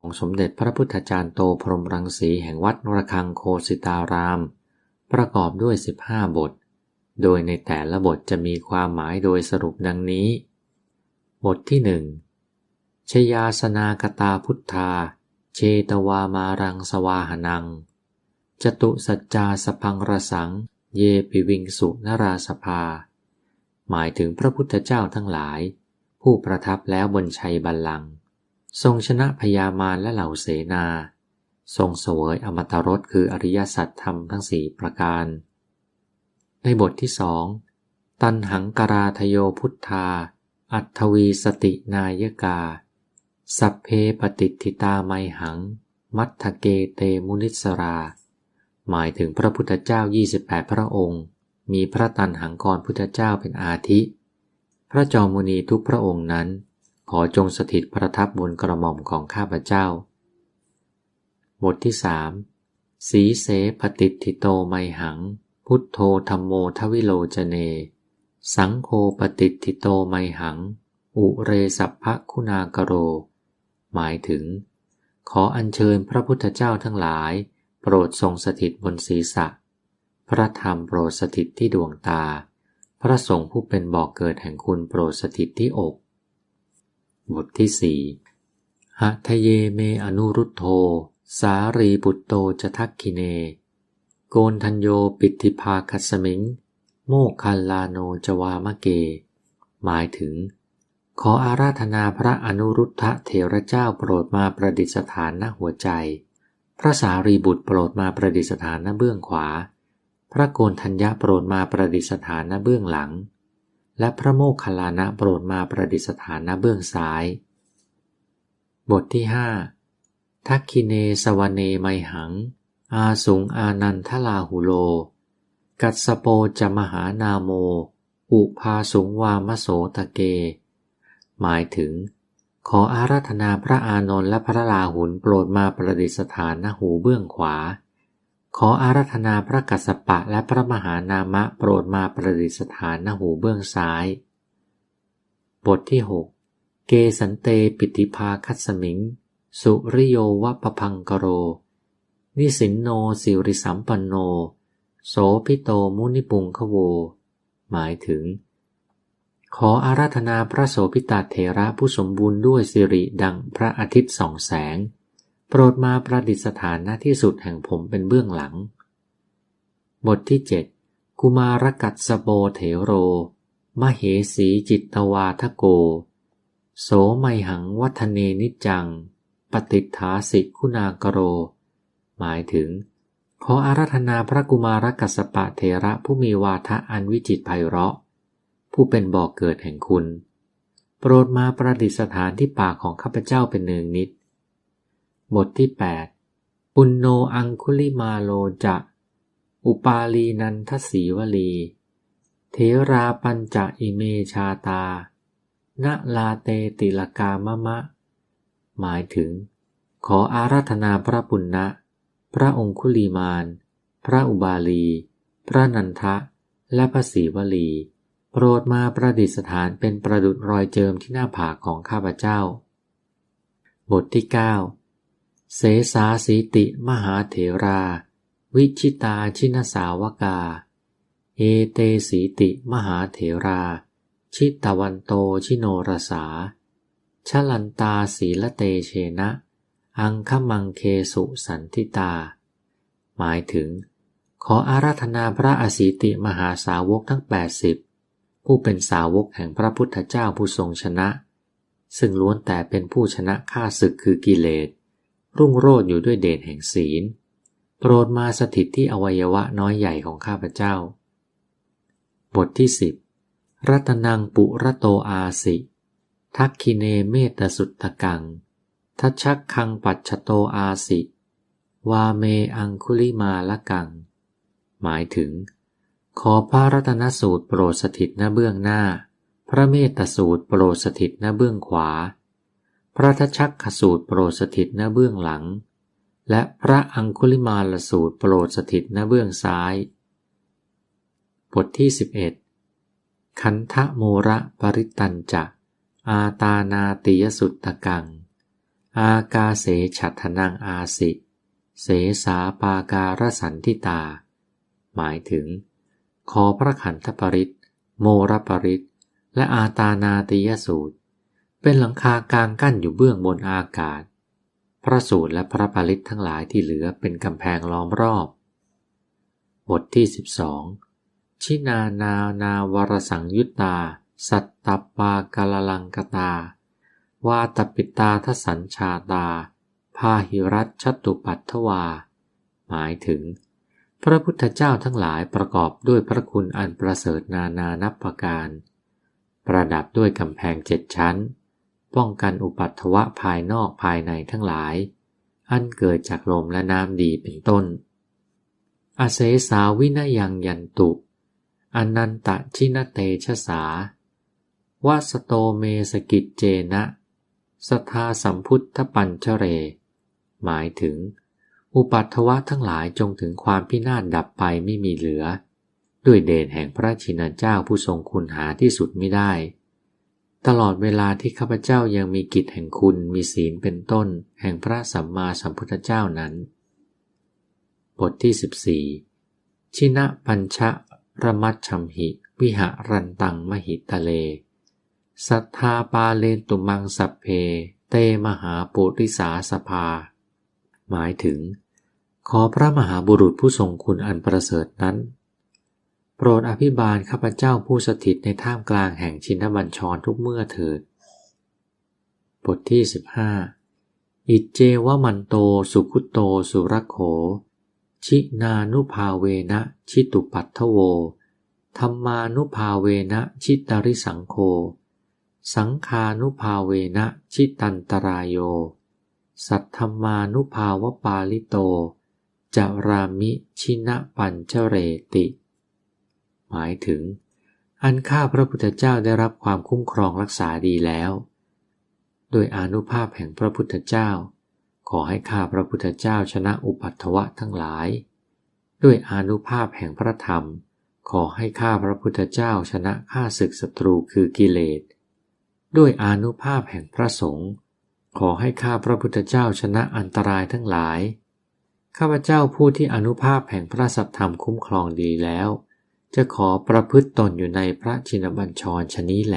ของสมเด็จพระพุทธจารย์โตพรหมรังสีแห่งวัดระฆังโคสิตาราม ประกอบด้วย 15 บท โดยในแต่ละบทจะมีความหมายโดยสรุปดังนี้ บทที่หนึ่งชยาสนากตาพุทธา เชตวามารังสวาหนัง จตุสัจจาสพังระสัง เยปิวิงสุนราสภา หมายถึงพระพุทธเจ้าทั้งหลาย ผู้ประทับแล้วบนชัยบัลลังก์ ทรงชนะพยามารและเหล่าเสนา ทรงเสวยอมตะรสคืออริยสัจธรรมทั้งสี่ประการ ในบทที่สอง ตันหังกราทโยพุทธา อัตถวีสตินายกา สัพเพปฏิทิตาไมหัง มัทธเกเตมุนิสรา หมายถึงพระพุทธเจ้า 28 พระองค์ มีพระตันหังกรพุทธเจ้าเป็นอาทิ พระจอมุนีทุกพระองค์นั้น ขอจงสถิตประทับบนกระหม่อมของข้าพเจ้า บทที่สามสีเสปฏิทิโตไมหัง พุทโธธรรมโมทวิโลจเน สังโฆปฏิทิโตไมหัง อุเรสัพพะคุณากโร หมายถึง ขออัญเชิญพระพุทธเจ้าทั้งหลาย โปรดทรงสถิตบนศีรษะ พระธรรมโปรดสถิตที่ดวงตา พระสงฆ์ผู้เป็นบอกเกิดแห่งคุณโปรดสถิตที่อก บทที่สี่หัทะเยเมอนุรุตโธ สารีบุตโตจะทักคิเน โกนทัญโยปิติภาคัสมิง โมคัลลาโนจวามะเก หมายถึง ขออาราธนาพระอนุรุทธะเถระเจ้าโปรดมาประดิษฐานณหัวใจ พระสารีบุตรโปรดมาประดิษฐานณเบื้องขวา พระโกนทัญญะโปรดมาประดิษฐานณเบื้องหลัง และพระโมคคัลลานะโปรดมาประดิษฐานณเบื้องซ้าย บทที่ห้าทักคิเนสวเนไมหัง อาสุงอานันทลาหุโล กัสโปจมหานาโม อุพาสุงวามโสตะเก หมายถึง ขออาราธนาพระอานนท์และพระลาหุนโปรดมาประดิษฐานณหูเบื้องขวา ขออารัธนาพระกัสสปะและพระมหานามะโปรดมาประดิษฐานณหูเบื้องซ้าย บทที่ 6 เกสันเตปิติภาคัสมิง สุริโยวะปพังกโร นิสินโนสิริสัมปันโน โสพิโตมุนิปุงขโว หมายถึง ขออาราธนาพระโสพิตาเถระผู้สมบูรณ์ด้วยสิริดังพระอาทิตย์สองแสง โปรดมาประดิษฐานณที่สุดแห่งผมเป็นเบื้องหลัง บทที่เจ็ดกุมารกัตสโบเถโร มเหสีจิตตวาทโก โสไมหังวัฒเนนิจัง ปฏิฐาสิคุณากโร หมายถึง ขออารัธนาพระกุมารกัสปะเทระผู้มีวาทะอันวิจิตไพเราะ ผู้เป็นบ่อกเกิดแห่งคุณ โปรดมาประดิษฐานที่ปากของข้าพเจ้าเป็นเนืองนิด บทที่ 8 ปุณโนอังคุลิมาโลจะ อุปาลีนันทศีวลี เทราปัญจะอิเมชาตา ณลาเตติลกามะมะ หมายถึง ขออาราธนาพระปุณณะ พระองคุลีมาน พระอุบาลี พระนันทะ และพระศีวลี โปรดมาประดิษฐานเป็นประดุดรอยเจิมที่หน้าผากของข้าพเจ้า บทที่ 9 เสสาสีติมหาเถรา วิชิตาชินสาวกา เอเตสีติมหาเถรา ชิตวันโตชิโนรสา ชลันตาศีละเตเชนะ อังคมังเคสุสันทิตา หมายถึง ขออาราธนาพระอสีติมหาสาวกทั้ง 80 ผู้เป็นสาวกแห่งพระพุทธเจ้าผู้ทรงชนะ ซึ่งล้วนแต่เป็นผู้ชนะข้าศึกคือกิเลส รุ่งโรจน์อยู่ด้วยเดชแห่งศีล โปรดมาสถิตที่อวัยวะน้อยใหญ่ของข้าพเจ้า บทที่สิบรัตนังปุระโตอาสิ ทักคิเนเมตสุตตะกัง ทัชักคังปัจฉโตอาสิ วาเมอังคุลิมาละกัง หมายถึง ขอพระรัตนสูตรโปรดสถิตณเบื้องหน้า พระเมตสูตรโปรดสถิตณเบื้องขวา พระทชักขสูตรโปรดสถิตณเบื้องหลัง และพระอังคุลิมาลสูตรโปรดสถิตณเบื้องซ้าย บทที่ 11 คันทะโมระปริตันจะ อาตานาติยสุตตะกัง อากาเสฉัตถนังอาสิ เสสาปาการสันทิตา หมายถึง ขอพระขันธปริตโมรปริตและอาตานาติยสูตร เป็นหลังคากลางกั้นอยู่เบื้องบนอากาศ พระสูตรและพระปริตทั้งหลายที่เหลือเป็นกำแพงล้อมรอบ บทที่ 12 ชินานานาวรสังยุตตา สัตตปากาลลังกตาวาตปิตาทสัญชาตา พาหิรัตชตุปัตถวา หมายถึง พระพุทธเจ้าทั้งหลายประกอบด้วยพระคุณอันประเสริฐนานานับประการ ประดับด้วยกำแพงเจ็ดชั้น ป้องกันอุปัตถวะภายนอกภายในทั้งหลาย อันเกิดจากลมและน้ำดีเป็นต้นอเสสาวินยังยันตุ อนันตชินเตชะสาวาสโตเมสกิจเจนะ สทธาสัมพุทธปัญชเร หมายถึง อุปัตถวะทั้งหลายจงถึงความพินาศดับไปไม่มีเหลือ ด้วยเดชแห่งพระชินเจ้าผู้ทรงคุณหาที่สุดไม่ได้ ตลอดเวลาที่ข้าพเจ้ายังมีกิจแห่งคุณมีศีลเป็นต้น แห่งพระสัมมาสัมพุทธเจ้านั้น บทที่ 14 ชินะปัญชะระมัชชัมหิ วิหะรันตังมหิตะเล สัทธาปาเลนตุมังสัพเพ เตมหาปุริสาสภา หมายถึง ขอพระมหาบุรุษผู้ทรงคุณอันประเสริฐนั้น โปรดอภิบาลข้าพเจ้าผู้สถิตในท่ามกลางแห่งชินบัญชรทุกเมื่อเถิด บทที่ 15 อิเจวมันโตสุขุโตสุรโข ชินานุภาเวนะชิตุปัตถโว ธรรมานุภาเวนะชิตาริสังโฆสังคานุภาเวนะชิตันตรายโย สัทธมานุภาวปาลิโต จารามิชินะปัญเจเรติ หมายถึง อันข้าพระพุทธเจ้าได้รับความคุ้มครองรักษาดีแล้ว โดยอนุภาพแห่งพระพุทธเจ้า ขอให้ข้าพระพุทธเจ้าชนะอุปัตถวะทั้งหลาย ด้วยอนุภาพแห่งพระธรรม ขอให้ข้าพระพุทธเจ้าชนะข้าศึกศัตรูคือกิเลส ด้วยอนุภาพแห่งพระสงฆ์ขอให้ข้าพระพุทธเจ้าชนะอันตรายทั้งหลาย ข้าพเจ้าผู้ที่อนุภาพแห่งพระสัทธรรมคุ้มครองดีแล้ว จะขอประพฤติตนอยู่ในพระชินบัญชรชนี้แหล